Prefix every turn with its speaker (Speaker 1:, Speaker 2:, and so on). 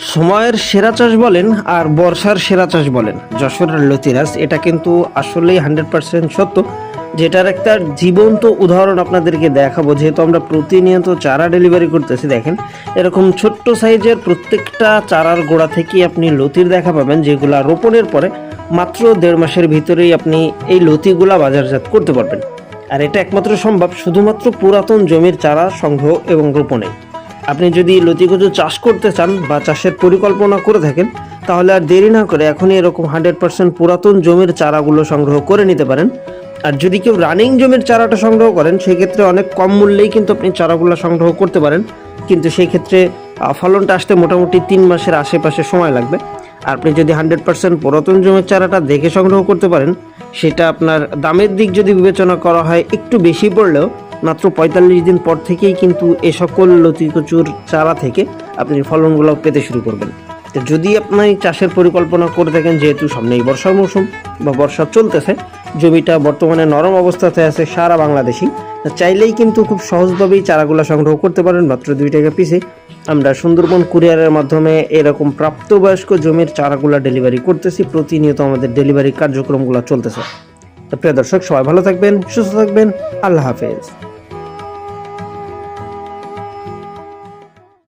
Speaker 1: সময়ের সেরা চাষ বলেন আর বর্ষার সেরা চাষ বলেন। যশোরের লতিরাজ, এটা কিন্তু আসলেই হান্ড্রেড পার্সেন্ট সত্য। যেটার একটা জীবন্ত উদাহরণ আপনাদেরকে দেখাবো, যেহেতু আমরা প্রতিনিয়ত চারা ডেলিভারি করতেছি, দেখেন। এরকম ছোট্ট সাইজের প্রত্যেকটা চারার গোড়া থেকেই আপনি লতির দেখা পাবেন, যেগুলা রোপণের পরে মাত্র দেড় মাসের ভিতরেই আপনি এই লতিগুলা বাজারজাত করতে পারবেন। আর এটা একমাত্র সম্ভব, শুধুমাত্র পুরাতন জমির চারা সংগ্রহ এবং রোপণে। আপনি যদি লতিকচু চাষ করতে চান বা চাষের পরিকল্পনা করে থাকেন, তাহলে আর দেরি না করে এখনই এরকম হান্ড্রেড পার্সেন্ট পুরাতন জমির চারাগুলো সংগ্রহ করে নিতে পারেন। আর যদি কেউ রানিং জমির চারাটা সংগ্রহ করেন, সেক্ষেত্রে অনেক কম মূল্যেই কিন্তু আপনি চারাগুলো সংগ্রহ করতে পারেন। কিন্তু সেই ক্ষেত্রে ফলনটা আসতে মোটামুটি তিন মাসের আশেপাশে সময় লাগবে। আর আপনি যদি হান্ড্রেড পার্সেন্ট পুরাতন জমির চারাটা দেখে সংগ্রহ করতে পারেন, সেটা আপনার দামের দিক যদি বিবেচনা করা হয় একটু বেশি পড়লেও মাত্র পঁয়তাল্লিশ দিন পর থেকেই কিন্তু এ সকল লতিকচুর চারা থেকে আপনি ফলনগুলো পেতে শুরু করবেন। তো যদি আপনি চাষের পরিকল্পনা করে থাকেন, যেহেতু সামনেই বর্ষার মৌসুম বা বর্ষা চলতেছে, জমিটা বর্তমানে নরম অবস্থাতে আছে সারা বাংলাদেশি চাইলেই কিন্তু খুব সহজভাবেই চারাগুলো সংগ্রহ করতে পারেন মাত্র দুই টাকা পিসে আমরা সুন্দরবন কুরিয়ারের মাধ্যমে এরকম প্রাপ্তবয়স্ক জমির চারাগুলো ডেলিভারি করতেছি, প্রতিনিয়ত আমাদের ডেলিভারি কার্যক্রমগুলো চলতেছে। তো প্রিয় দর্শক, সবাই ভালো থাকবেন, সুস্থ থাকবেন, আল্লাহ হাফেজ।